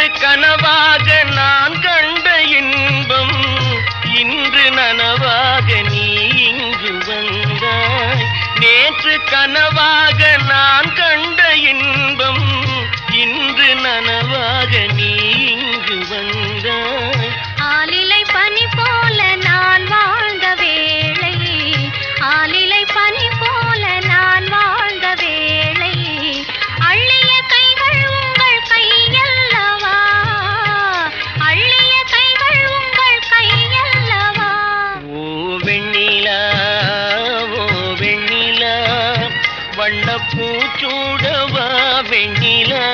நேற்று கனவாக நான் கண்ட இன்பம் இன்று நனவாக நீ இங்கு வந்தாய். நேற்று கனவாக நான் கண்ட వెన్నీలా ఓ వెన్నీలా వన్నపూ చూడవా వెన్నీలా?